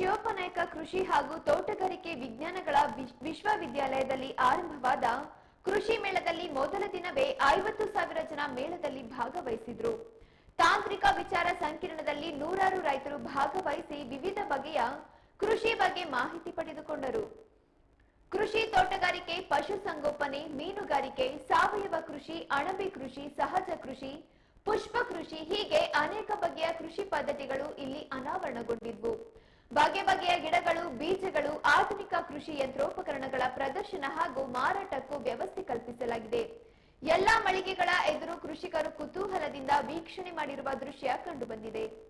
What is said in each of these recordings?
ಶಿವಪ್ಪ ನಾಯಕ ಕೃಷಿ ಹಾಗೂ ತೋಟಗಾರಿಕೆ ವಿಜ್ಞಾನಗಳ ವಿಶ್- ವಿಶ್ವವಿದ್ಯಾಲಯದಲ್ಲಿ ಆರಂಭವಾದ ಕೃಷಿ ಮೇಳದಲ್ಲಿ ಮೊದಲ ದಿನವೇ ಐವತ್ತು ಸಾವಿರ ಜನ ಮೇಳದಲ್ಲಿ ಭಾಗವಹಿಸಿದ್ರು. ತಾಂತ್ರಿಕ ವಿಚಾರ ಸಂಕಿರಣದಲ್ಲಿ ನೂರಾರು ರೈತರು ಭಾಗವಹಿಸಿ ವಿವಿಧ ಬಗೆಯ ಕೃಷಿ ಬಗ್ಗೆ ಮಾಹಿತಿ ಪಡೆದುಕೊಂಡರು. ಕೃಷಿ ತೋಟಗಾರಿಕೆ ಪಶುಸಂಗೋಪನೆ ಮೀನುಗಾರಿಕೆ, ಸಾವಯವ ಕೃಷಿ, ಅಣಬೆ ಕೃಷಿ, ಸಹಜ ಕೃಷಿ, ಪುಷ್ಪ ಕೃಷಿ ಹೀಗೆ ಅನೇಕ ಬಗೆಯ ಕೃಷಿ ಪದ್ಧತಿಗಳು ಇಲ್ಲಿ ಗಿಡಗಳು ಬೀಜಗಳು ಆಧುನಿಕ ಕೃಷಿ ಯಂತ್ರೋಪಕರಣಗಳ ಪ್ರದರ್ಶನ ಹಾಗೂ ಮಾರಾಟಕ್ಕೂ ವ್ಯವಸ್ಥೆ ಕಲ್ಪಿಸಲಾಗಿದೆ. ಎಲ್ಲಾ ಮಳಿಗೆಗಳ ಎದುರು ಕೃಷಿಕರು ಕುತೂಹಲದಿಂದ ವೀಕ್ಷಣೆ ಮಾಡಿರುವ ದೃಶ್ಯ ಕಂಡುಬಂದಿದೆ.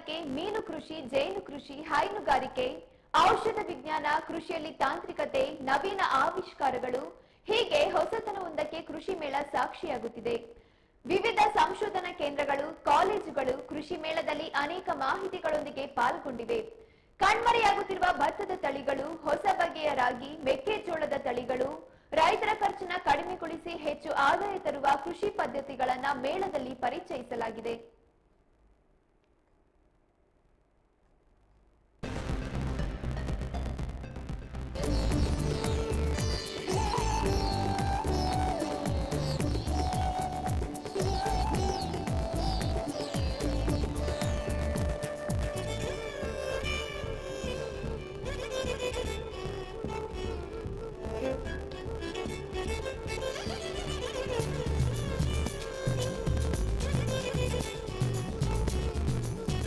ತೋಟಗಾರಿಕೆ ಮೀನು ಕೃಷಿ, ಜೇನು ಕೃಷಿ, ಹೈನುಗಾರಿಕೆ, ಔಷಧ ವಿಜ್ಞಾನ, ಕೃಷಿಯಲ್ಲಿ ತಾಂತ್ರಿಕತೆ, ನವೀನ ಆವಿಷ್ಕಾರಗಳು, ಹೀಗೆ ಹೊಸತನವೊಂದಕ್ಕೆ ಕೃಷಿ ಮೇಳ ಸಾಕ್ಷಿಯಾಗುತ್ತಿದೆ. ವಿವಿಧ ಸಂಶೋಧನಾ ಕೇಂದ್ರಗಳು, ಕಾಲೇಜುಗಳು ಕೃಷಿ ಮೇಳದಲ್ಲಿ ಅನೇಕ ಮಾಹಿತಿಗಳೊಂದಿಗೆ ಪಾಲ್ಗೊಂಡಿವೆ. ಕಣ್ಮರೆಯಾಗುತ್ತಿರುವ ಭತ್ತದ ತಳಿಗಳು, ಹೊಸ ಬಗೆಯ ರಾಗಿ ಮೆಕ್ಕೆಜೋಳದ ತಳಿಗಳು, ರೈತರ ಖರ್ಚನ್ನ ಕಡಿಮೆಗೊಳಿಸಿ ಹೆಚ್ಚು ಆದಾಯ ತರುವ ಕೃಷಿ ಪದ್ಧತಿಗಳನ್ನ ಮೇಳದಲ್ಲಿ ಪರಿಚಯಿಸಲಾಗಿದೆ.